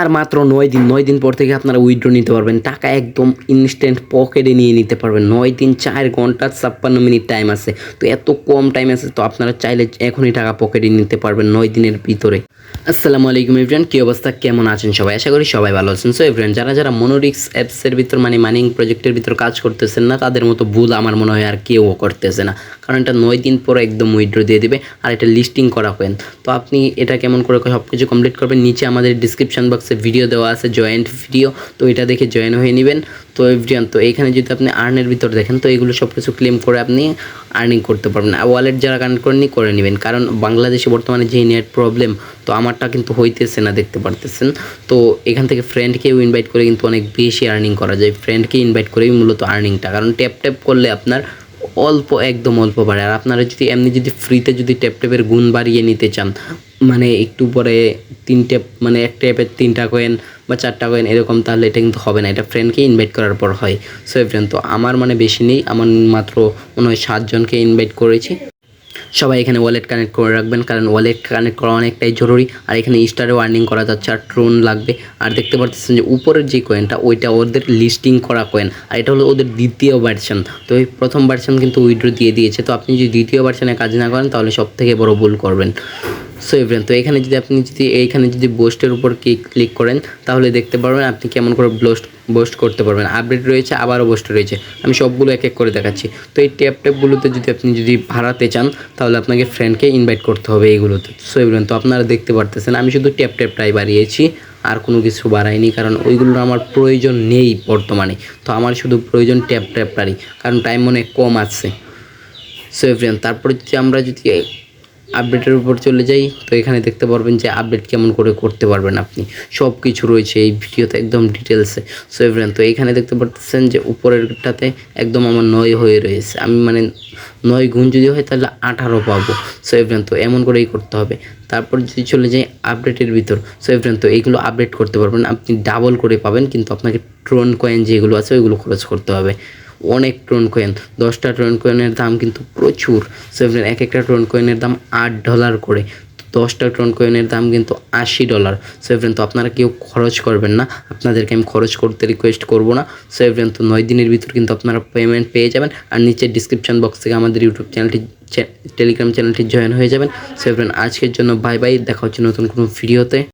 আর মাত্র নয় দিন নয় দিন পর থেকে আপনারা উইড্রো নিতে পারবেন। টাকা একদম ইনস্ট্যান্ট পকেটে নিয়ে নিতে পারবেন। নয় দিন, চার ঘণ্টা, ছাপ্পান্ন মিনিট টাইম আছে। তো এত কম টাইম আছে, তো আপনারা চাইলে এখনই টাকা পকেটে নিতে পারবেন নয় দিনের ভিতরে। আসসালামু আলাইকুম এভরিয়ান কী অবস্থা? কেমন আছেন সবাই? আশা করি সবাই ভালো আছেন। সো এভরিয়ান যারা যারা মনোরিক্স অ্যাপসের ভিতর মানে মাইনিং প্রজেক্টের ভিতর কাজ করতেছেন না, তাদের মতো ভুল আমার মনে হয় আর কেউ করতেছে না। কারণ এটা নয় দিন পরে একদম উইড্রো দিয়ে দেবে আর এটা লিস্টিং করা হয় তো আপনি এটা কেমন করে সব কিছু কমপ্লিট করবেন, নিচে আমাদের ডিসক্রিপশন বক্সে ভিডিও দেওয়া আছে জয়েন্ট ভিডিও তো এটা দেখে জয়েন হয়ে নেবেন। তো এভরিয়ান তো এইখানে যদি আপনি আর্নের ভিতর দেখেন, তো এগুলো সব কিছু ক্লেম করে আপনি আর্নিং করতে পারবেন। আর ওয়ালেট যারা কানেক্ট করেননি করে নেবেন। কারণ বাংলাদেশে বর্তমানে যে নেট প্রবলেম তো আমারটা কিন্তু হইতেছে না, দেখতে পারতেছেন। তো এখান থেকে ফ্রেন্ডকেও ইনভাইট করে কিন্তু অনেক বেশি আর্নিং করা যায়। ফ্রেন্ডকে ইনভাইট করেই মূলত আর্নিংটা কারণ ট্যাপ ট্যাপ করলে আপনার অল্প, একদম অল্প বাড়ে। আর আপনারা যদি, এমনি যদি ফ্রিতে যদি ট্যাপ ট্যাপের গুণ বাড়িয়ে নিতে চান মানে একটু পরে তিন ট্যাপ মানে এক ট্যাপের তিনটা কয়েন বা চারটা কয়েন এরকম, তাহলে এটা কিন্তু হবে না। এটা ফ্রেন্ডকে ইনভাইট করার পর হয়। সো ফ্রেন্ড তো আমার মানে বেশি নেই, আমার মাত্র মনে হয় সাতজনকে ইনভাইট করেছি। সবাই এখানে ওয়ালেট কানেক্ট করে রাখবেন, কারণ ওয়ালেট কানেক্ট করা অনেকটাই জরুরি। আর এখানে স্টারে ওয়ার্নিং করা যাচ্ছে, আর ট্রোন লাগবে। আর দেখতে পাচ্ছেন যে উপরের যে কয়েনটা ওইটা ওদের লিস্টিং করা কয়েন আর এটা হলো ওদের দ্বিতীয় ভার্সন তো এই প্রথম ভার্সন কিন্তু উইড্রো দিয়ে দিয়েছে। তো আপনি যদি দ্বিতীয় ভার্সনে কাজ না করেন, তাহলে সব থেকে বড় ভুল করবেন। সো এভরেন তো এখানে যদি আপনি যদি এইখানে যদি বোস্টের উপর ক্লিক করেন, তাহলে দেখতে পারবেন আপনি কেমন করে বোস্ট বোস্ট করতে পারবেন। আপডেট রয়েছে, আবারও বোস্ট রয়েছে। আমি সবগুলো এক এক করে দেখাচ্ছি। তো এই ট্যাপ ট্যাপগুলোতে যদি আপনি যদি ভাড়াতে চান, তাহলে আপনাকে ফ্রেন্ডকে ইনভাইট করতে হবে এইগুলোতে। সো এভরেন তো আপনারা দেখতে পারতেছেন, আমি শুধু ট্যাপ ট্যাপটাই বাড়িয়েছি, আর কোনো কিছু বাড়াইনি, কারণ ওইগুলোর আমার প্রয়োজন নেই বর্তমানে। তো আমার শুধু প্রয়োজন ট্যাপ ট্যাপটারই কারণ টাইম অনেক কম আছে। সো এভরিয়ান তারপরে যদি আমরা যদি আপডেটের উপর চলে যাই। তো এখানে দেখতে পারবেন যে আপডেট কেমন করে করতে পারবেন আপনি। সব কিছু রয়েছে এই ভিডিওতে একদম ডিটেলসে সো এভরিয়ান তো এখানে দেখতে পাচ্ছেন যে উপরেরটাতে একদম আমার নয় হয়ে রয়েছে। আমি মানে নয় গুণ যদি হয় তাহলে আঠারো পাবো। সো এভরিয়ান তো এমন করেই করতে হবে। তারপর যদি চলে যাই আপডেটের ভিতর। সো এভরিয়ান তো এইগুলো আপডেট করতে পারবেন। আপনি ডাবল করে পাবেন, কিন্তু আপনাকে ট্রোন কয়েন যেগুলো আছে ওইগুলো খরচ করতে হবে। অনেক ট্রোন কয়েন দশটা ট্রোন কয়েনের দাম কিন্তু প্রচুর। সেভেন এক একটা ট্রোন কয়েনের দাম আট ডলার করে। দশটা ট্রোন কয়েনের দাম কিন্তু আশি ডলার সেভেন তো আপনারা কেউ খরচ করবেন না। আপনাদেরকে আমি খরচ করতে রিকোয়েস্ট করব না। সেভেন তো নয় দিনের ভিতর কিন্তু আপনারা পেমেন্ট পেয়ে যাবেন। আর নিচের ডিসক্রিপশন বক্স থেকে আমাদের ইউটিউব চ্যানেলটি টেলিগ্রাম চ্যানেলটি জয়েন হয়ে যাবেন। সেভেন আজকের জন্য বাই বাই দেখা হচ্ছে নতুন কোনো ভিডিওতে